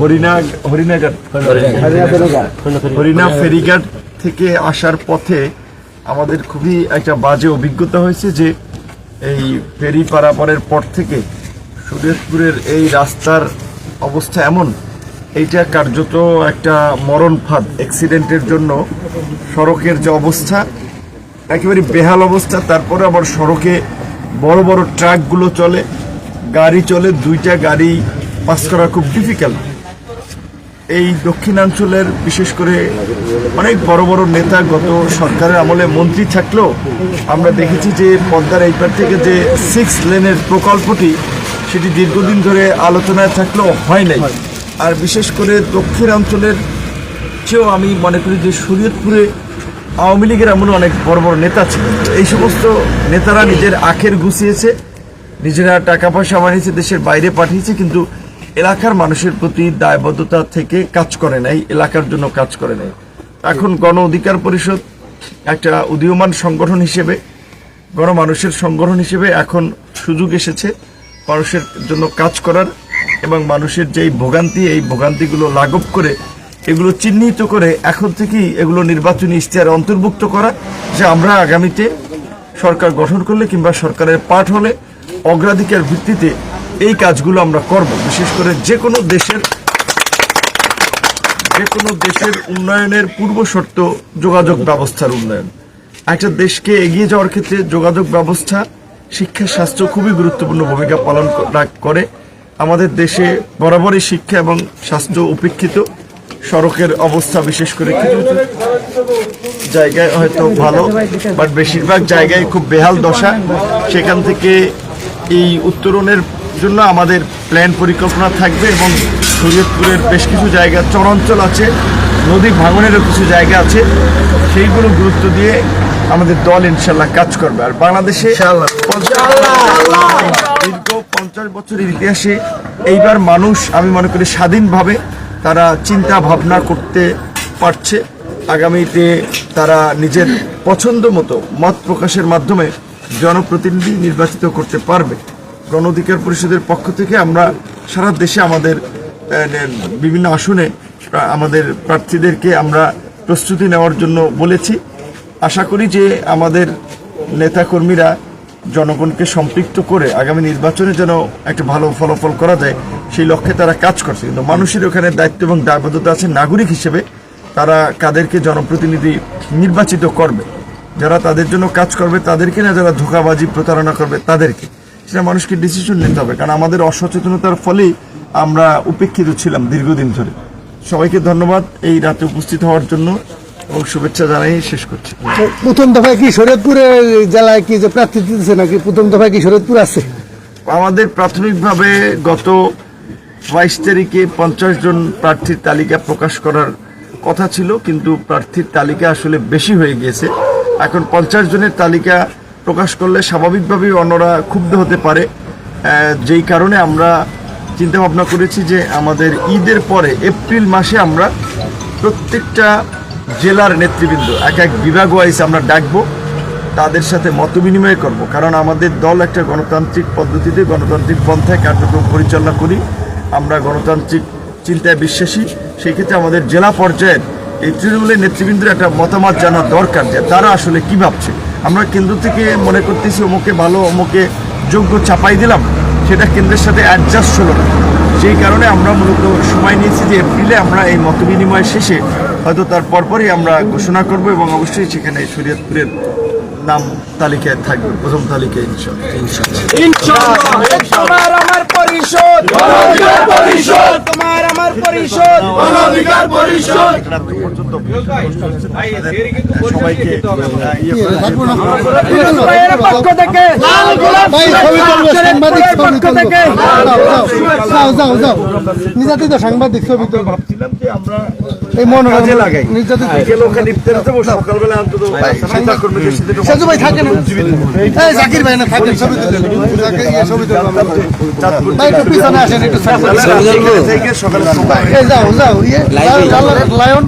হরিণা হরিণাঘাট হরিণা ফেরিঘাট থেকে আসার পথে আমাদের খুবই একটা বাজে অভিজ্ঞতা হয়েছে যে এই ফেরি পারাপারের পর থেকে সুরেশপুরের এই রাস্তার অবস্থা এমন, এইটা কার্যত একটা মরণ ফাঁদ অ্যাক্সিডেন্টের জন্য সড়কের যে অবস্থা, একেবারে বেহাল অবস্থা, তারপরে আবার সড়কে বড় বড় ট্রাকগুলো চলে, গাড়ি চলে, দুইটা গাড়ি পাস করা খুব ডিফিকাল্ট এই দক্ষিণাঞ্চলের বিশেষ করে অনেক বড় বড় নেতা গত সরকারের আমলে মন্ত্রী থাকলেও আমরা দেখেছি যে পদ্মার এইপার থেকে যে সিক্স লেনের প্রকল্পটি, সেটি দীর্ঘদিন ধরে আলোচনায় থাকলেও হয় নাই। আর বিশেষ করে দক্ষিণাঞ্চলের চেয়েও আমি মনে করি যে শরীয়তপুরে আওয়ামী লীগের এমন অনেক বড় বড় নেতা ছিল। এই সমস্ত নেতারা নিজের আখের গুছিয়েছে, নিজেরা টাকা পয়সা বানিয়েছে, দেশের বাইরে পাঠিয়েছে, কিন্তু এলাকার মানুষের প্রতি দায়বদ্ধতা থেকে কাজ করে নাই, এলাকার জন্য কাজ করে নাই। এখন গণ অধিকার পরিষদ একটা উদীয়মান সংগঠন হিসেবে, গণমানুষের সংগঠন হিসেবে এখন সুযোগ এসেছে মানুষের জন্য কাজ করার এবং মানুষের যেই ভোগান্তি, এই ভোগান্তিগুলো লাঘব করে এগুলো চিহ্নিত করে এখন থেকেই এগুলো নির্বাচনী ইশতেহারে অন্তর্ভুক্ত করা, যে আমরা আগামীতে সরকার গঠন করলে কিংবা সরকারের পাঠ হলে অগ্রাধিকার ভিত্তিতে এই কাজগুলো আমরা করব। বিশেষ করে যে কোনো দেশের যে কোনো দেশের উন্নয়নের পূর্ব শর্ত যোগাযোগ ব্যবস্থার উন্নয়ন। একটা দেশকে এগিয়ে যাওয়ার ক্ষেত্রে যোগাযোগ ব্যবস্থা, শিক্ষা, স্বাস্থ্য খুবই গুরুত্বপূর্ণ ভূমিকা পালন করে। আমাদের দেশে বরাবরই শিক্ষা এবং স্বাস্থ্য উপেক্ষিত। সড়কের অবস্থা বিশেষ করে কিছু জায়গায় হয়তো ভালো, বাট বেশিরভাগ জায়গায় খুব বেহাল দশা। সেখান থেকে এই উত্তরণের জন্য আমাদের প্ল্যান পরিকল্পনা থাকবে এবং শরীয়তপুরের বেশ কিছু জায়গা চরাঞ্চল আছে নদী ভাঙনেরও কিছু জায়গা আছে সেইগুলো গুরুত্ব দিয়ে আমাদের দল ইনশাল্লাহ কাজ করবে। আর বাংলাদেশে দীর্ঘ পঞ্চাশ বছরের ইতিহাসে এইবার মানুষ আমি মনে করি স্বাধীনভাবে তারা চিন্তা ভাবনা করতে পারছে। আগামীতে তারা নিজের পছন্দ মতো মত প্রকাশের মাধ্যমে জনপ্রতিনিধি নির্বাচিত করতে পারবে। গণ অধিকার পরিষদের পক্ষ থেকে আমরা সারা দেশে আমাদের বিভিন্ন আসনে আমাদের প্রার্থীদেরকে আমরা প্রস্তুতি নেওয়ার জন্য বলেছি। আশা করি যে আমাদের নেতাকর্মীরা জনগণকে সম্পৃক্ত করে আগামী নির্বাচনে যেন একটা ভালো ফলাফল করা যায়, সেই লক্ষ্যে তারা কাজ করছে। কিন্তু মানুষের ওখানে দায়িত্ব এবং দায়বদ্ধতা আছে নাগরিক হিসেবে, তারা কাদেরকে জনপ্রতিনিধি নির্বাচিত করবে। যারা তাদের জন্য কাজ করবে, তাদেরকে না যারা ধোকাবাজি প্রতারণা করবে, তাদেরকে। সেটা মানুষকে ডিসিশন নিতে হবে। কারণ আমাদের অসচেতনতার ফলেই আমরা উপেক্ষিত ছিলাম দীর্ঘদিন ধরে। সবাইকে ধন্যবাদ এই রাতে উপস্থিত হওয়ার জন্য এবং শুভেচ্ছা জানাই শেষ করছি। প্রথম দফায় কি শরীয়তপুরে জেলায় কি যে প্রার্থী দিতেছে নাকি প্রথম দফায় কি শরীয়তপুর আছে? আমাদের প্রাথমিকভাবে গত বাইশ তারিখে পঞ্চাশ জন প্রার্থীর তালিকা প্রকাশ করার কথা ছিল কিন্তু প্রার্থীর তালিকা আসলে বেশি হয়ে গিয়েছে। এখন পঞ্চাশ জনের তালিকা প্রকাশ করলে স্বাভাবিকভাবেই অন্যরা ক্ষুব্ধ হতে পারে। যেই কারণে আমরা চিন্তা ভাবনা করেছি যে আমাদের ঈদের পরে, এপ্রিল মাসে আমরা প্রত্যেকটা জেলার নেতৃবৃন্দ, এক এক বিভাগ ওয়াইজ আমরা ডাকবো, তাদের সাথে মত বিনিময় করব। কারণ আমাদের দল একটা গণতান্ত্রিক পদ্ধতিতে গণতান্ত্রিক পন্থায় কার্যক্রম পরিচালনা করি, আমরা গণতান্ত্রিক চিন্তায় বিশ্বাসী। সেই ক্ষেত্রে আমাদের জেলা পর্যায়ের এই তৃণমূলের নেতৃবৃন্দের একটা মতামত জানা দরকার যে তারা আসলে কি ভাবছে। আমরা কেন্দ্র থেকে মনে করতেছি অমুকে ভালো অমুকে যোগ্য চাপাই দিলাম সেটা কেন্দ্রের সাথে অ্যাডজাস্ট হলো না। সেই কারণে আমরা মূলত সময় নিয়েছি যে এপ্রিলে আমরা এই মত বিনিময় শেষে হয়তো তার পরপরই আমরা ঘোষণা করব এবং অবশ্যই সেখানে শরীয়তপুরের নাম তালিকায় থাকবে প্রথম তালিকায় ইনশাল্লাহ তোমার আমার পরিষদ পরিষদ তোমার আমার পরিষদ অধিকার পরিষদ। সবাইকে আহ, করে ভাইয়ের পক্ষ থেকে লাল গোলাপ ভাই ছবি তুলবে সাংবাদিক পক্ষ থেকে যাও যাও যাও নির্যাতিত সাংবাদিক ছবি তুলবে। ভাবছিলাম যে আমরা এই মনে কাজে লাগাই। নির্যাতিত। বিকেল ওখানে ইফতারে দেবো সকালবেলা অন্তত নেতা কর্মীদের সাথে একটু ভাই থাকেন এই জাকির ভাই না থাকেন ছবি তুলবেন ছবি তুলবেন ভাই একটু পিছনে আসেন একটু ছবি তুলবেন। এখানে থেকে সকালে যাও যাও লায়ন